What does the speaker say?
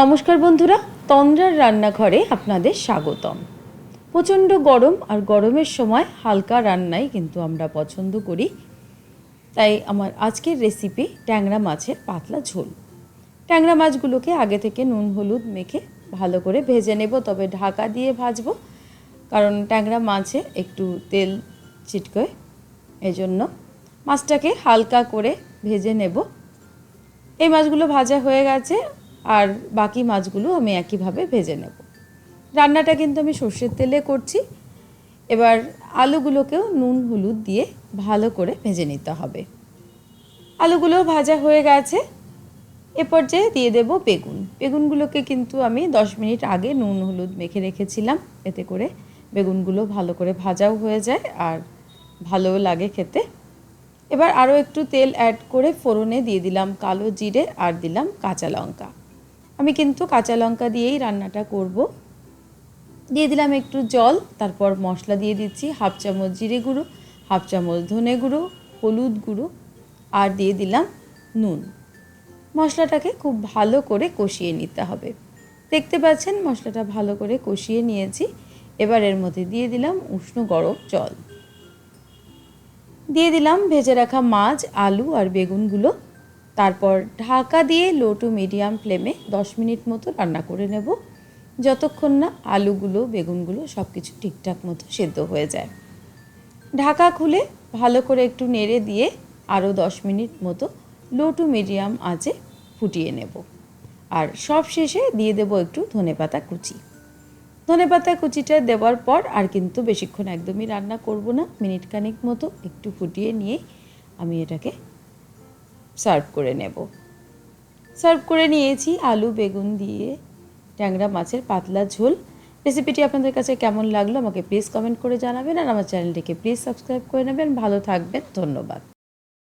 নমস্কার বন্ধুরা, তন্দ্রার রান্নাঘরে আপনাদের স্বাগতম। প্রচণ্ড গরম আর গরমের সময় হালকা রান্নাই কিন্তু আমরা পছন্দ করি। তাই আমার আজকের রেসিপি ট্যাংরা মাছের পাতলা ঝোল। ট্যাংরা মাছগুলোকে আগে থেকে নুন, হলুদ মেখে ভালো করে ভেজে নেব, তবে ঢাকা দিয়ে ভাজব। কারণ ট্যাংরা মাছে একটু তেল ছিটকোয় এজন্য মাছটাকে হালকা করে ভেজে নেব। এই মাছগুলো ভাজা হয়ে গেছে আর বাকি মাছগুলো আমি একইভাবে ভেজে নেব। রান্নাটা কিন্তু আমি সর্ষের তেলে করছি। এবার আলুগুলোকেও নুন, হলুদ দিয়ে ভালো করে ভেজে নিতে হবে। আলুগুলো ভাজা হয়ে গেছে। এ পর্যায়ে দিয়ে দেব বেগুন। বেগুনগুলোকে কিন্তু আমি দশ মিনিট আগে নুন, হলুদ মেখে রেখেছিলাম। এতে করে বেগুনগুলো ভালো করে ভাজাও হয়ে যায় আর ভালোও লাগে খেতে। এবার আরও একটু তেল অ্যাড করে ফোড়নে দিয়ে দিলাম কালো জিরে আর দিলাম কাঁচা লঙ্কা। আমি কিন্তু কাঁচা লঙ্কা দিয়েই রান্নাটা করব। দিয়ে দিলাম একটু জল, তারপর মশলা দিয়ে দিচ্ছি হাফ চামচ জিরে গুঁড়ো, হাফ চামচ ধনে গুঁড়ো, হলুদ গুঁড়ো, আর দিয়ে দিলাম নুন। মশলাটাকে খুব ভালো করে কষিয়ে নিতে হবে। দেখতে পাচ্ছেন মশলাটা ভালো করে কষিয়ে নিয়েছি। এবার এর মধ্যে দিয়ে দিলাম উষ্ণ গরম জল। দিয়ে দিলাম ভেজে রাখা মাছ, আলু আর বেগুনগুলো। তারপর ঢাকা দিয়ে লো টু মিডিয়াম ফ্লেমে দশ মিনিট মতো রান্না করে নেব। যতক্ষণ না আলুগুলো, বেগুনগুলো সব কিছু ঠিকঠাক মতো সেদ্ধ হয়ে যায়। ঢাকা খুলে ভালো করে একটু নেড়ে দিয়ে আরও দশ মিনিট মতো লো টু মিডিয়াম আঁচে ফুটিয়ে নেব। আর সব শেষে দিয়ে দেবো একটু ধনেপাতা কুচি। ধনেপাতা কুচিটা দেওয়ার পর আর কিন্তু বেশিক্ষণ একদমই রান্না করব না। মিনিট খানিক মতো একটু ফুটিয়ে নিয়ে আমি এটাকে সার্ভ করে নেব। সার্ভ করে নিয়েছি আলু, বেগুন দিয়ে, ট্যাংরা মাছের পাতলা ঝোল। রেসিপিটি আপনাদের কাছে কেমন লাগল আমাকে প্লিজ কমেন্ট করে জানাবেন আর আমার চ্যানেলটিকে প্লিজ সাবস্ক্রাইব করে নেবেন। ভালো থাকবেন, ধন্যবাদ।